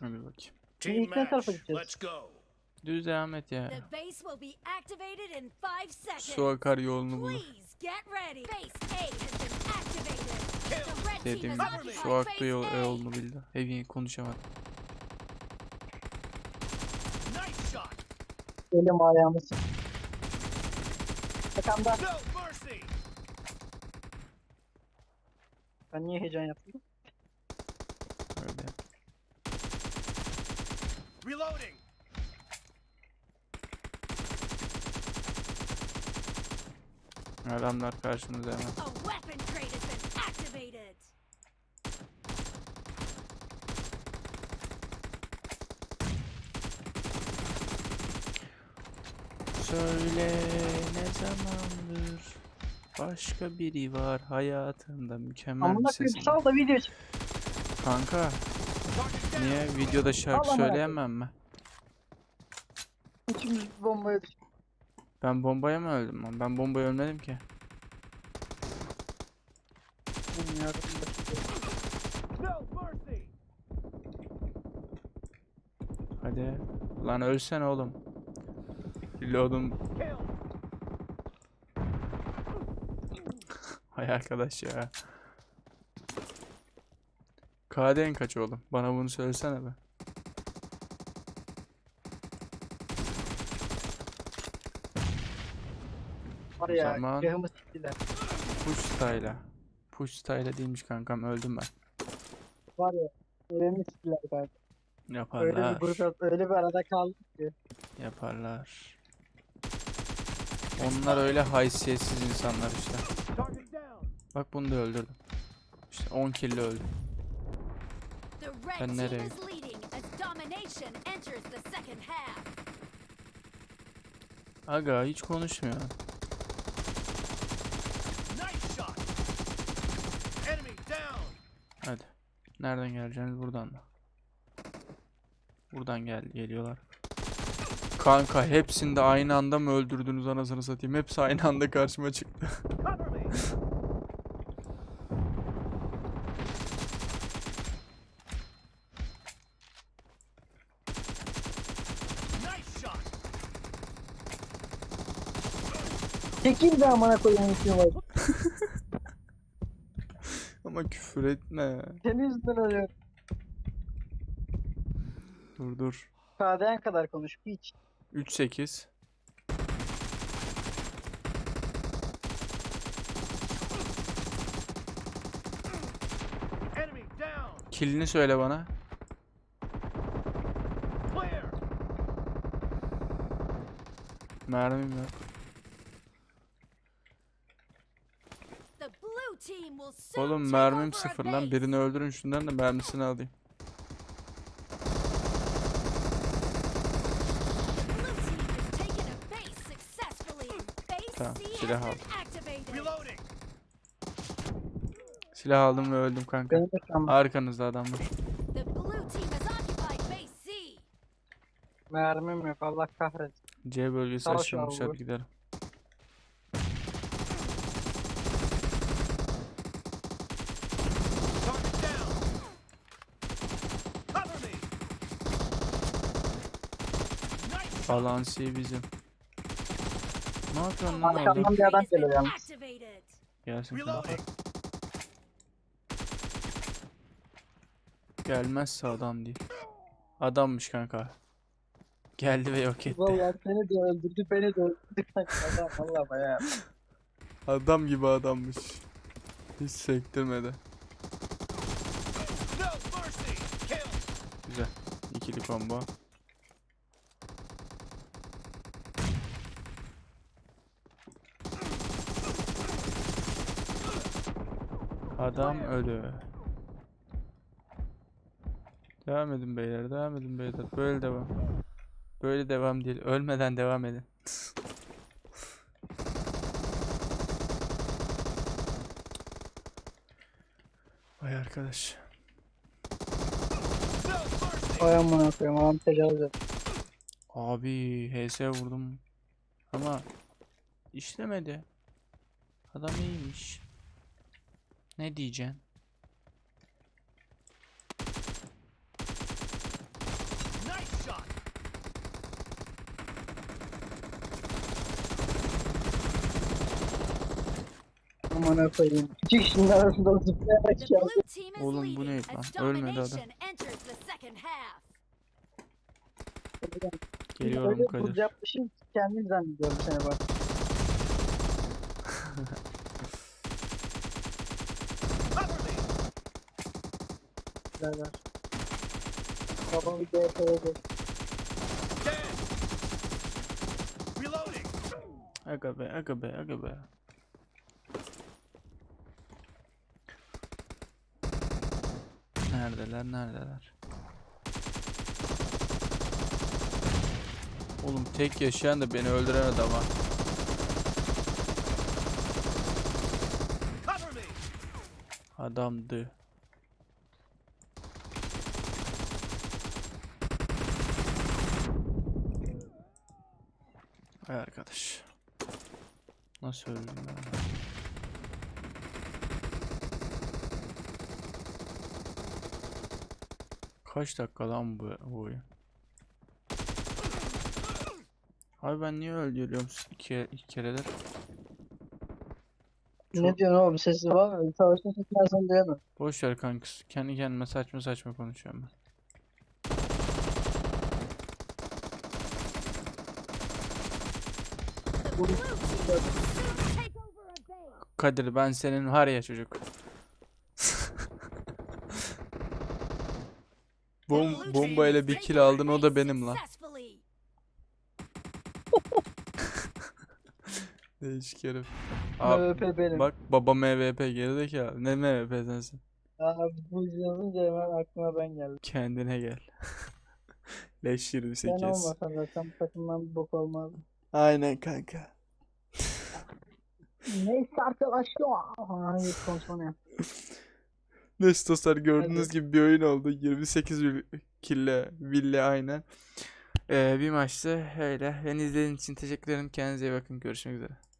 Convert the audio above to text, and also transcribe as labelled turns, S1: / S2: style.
S1: Hadi bakayım.
S2: Team
S3: ne tarafa
S2: match.
S3: gideceğiz?
S2: Let's go.
S1: Düz devam et ya.
S4: The base will be activated in five seconds.
S1: Su akar yolunu bulur.
S4: Please get ready. Base A has been activated. The red team
S1: Dedim
S4: has occupied
S1: su aktı
S4: base
S1: yol,
S4: A.
S1: yolunu bildi. Evi konuşamadım.
S2: Nice shot.
S3: Elim ayağımı sık. Arkamda.
S2: No mercy.
S3: Ben niye heyecan yaptım?
S1: Öyle.
S2: Reloading.
S1: Adamlar karşımızda hemen.
S4: A weapon crate has been activated.
S1: Söyle ne zamandır başka biri var hayatımda mükemmel
S3: Amına
S1: bir
S3: koyayım
S1: sesin.
S3: sal da video.
S1: Kanka. Niye videoda şarkı
S3: Allah Allah.
S1: söyleyemem mi?
S3: Üçümüz bombaya düştük.
S1: Ben bombaya mı öldüm lan? Ben bombaya ölmedim ki.
S3: Bilmiyorum.
S1: Hadi. Lan ölsene oğlum. Reload'um. Hay arkadaş ya. KD'n kaç oğlum? Bana bunu söylesene be.
S3: Var ya
S1: zaman-
S3: siktiler.
S1: Push style'a. Push style'a değilmiş kankam öldüm ben.
S3: Var ya. Elimi siktiler. Öyle
S1: Yaparlar.
S3: bir burada öyle bir arada kaldık ki.
S1: Yaparlar. Onlar öyle haysiyetsiz insanlar işte. Bak bunu da öldürdüm. İşte 10 kill öldüm.
S4: The red
S1: Ben
S4: team
S1: nereye
S4: is leading as domination enters the second half.
S1: Aga hiç konuşmuyor.
S2: Nice shot. Enemy down.
S1: Hadi. Nereden geleceğiniz buradan da. Buradan gel geliyorlar. Kanka hepsini de aynı anda mı öldürdünüz anasını satayım? Hepsi aynı anda karşıma çıktı.
S2: Cover me. Nice shot.
S3: Çekil de amına koyayım için var.
S1: Ama küfür etme.
S3: Senin yüzünden ölüyorum.
S1: Dur dur.
S3: KD'n kadar konuş. Hiç.
S1: 3-8.
S2: Enemy down.
S1: Killini söyle bana. Mermim yok.
S4: The blue team will soon
S1: Oğlum mermim sıfır lan. Birini öldürün şundan da mermisini alayım. Tamam, silah aldım. Silah aldım ve öldüm kanka. Arkanızda adam var.
S3: Mermim yok. Allah kahretsin.
S1: C bölgesi
S3: bu.
S1: hadi gidelim. Balansi bizim. Ne yapıyorsun lan
S3: Arkamdan
S1: orada?
S3: bir adam geliyor yalnız.
S1: Gelsin kanka. Gelmezse adam değil. Adammış kanka. Geldi ve yok etti.
S3: Vallahi seni de öldürdü beni de öldürdü kanka. Adam valla bayağı.
S1: Adam gibi adammış. Hiç sektirmedi. Güzel. İkili combo. Adam ölü. Devam edin beyler, devam edin beyler. Böyle devam. Böyle devam değil. Ölmeden devam edin. Vay arkadaş.
S3: Vay amına koyayım. Adam tecavüz et.
S1: Abi HS vurdum. Ama işlemedi. Adam iyiymiş. Ne diyeceksin?
S3: Aman koyayım. İki kişinin arasında zıplayarak geldi.
S1: Oğlum bu ne lan? Ölmedi adam. Geliyorum Kadir.
S3: Öyle yapmışım kendim zannediyorum seni bak. Birader. Babam.
S2: Reloading.
S1: Aga be aga be aga be. Neredeler neredeler? Oğlum tek yaşayan da beni öldüren adam ha. Adamdı. Ay arkadaş. Nasıl öldüm ben? Kaç dakika lan bu, bu oyun? Abi ben niye öldürüyorum iki, iki keredir?
S3: Ne diyorsun oğlum sesi var mı? Savaşın sesinden sonra diyemem.
S1: Boş ver kankası. Kendi kendime saçma saçma konuşuyorum ben.
S4: The blue team will soon take over a base.
S1: Kadir ben senin var ya çocuk. Bom bombayla
S4: has
S1: bir kill aldın o da benim lan. Değişik herif. Abi,
S3: MVP benim.
S1: bak baba MVP gerizekalı. Ne MVP sensin?
S3: Abi bu yazınca hemen aklıma ben geldim.
S1: Kendine gel. Leş
S3: Sen
S1: 28.
S3: olmasan zaten bu takımdan bir bok olmazdı.
S1: Aynen kanka.
S3: Neyse arkadaşlar.
S1: Neyse dostlar gördüğünüz gibi bir oyun oldu. 28 vil- kille, ville aynen. Ee, bir maçtı öyle. Beni izlediğiniz için teşekkür ederim. Kendinize iyi bakın. Görüşmek üzere.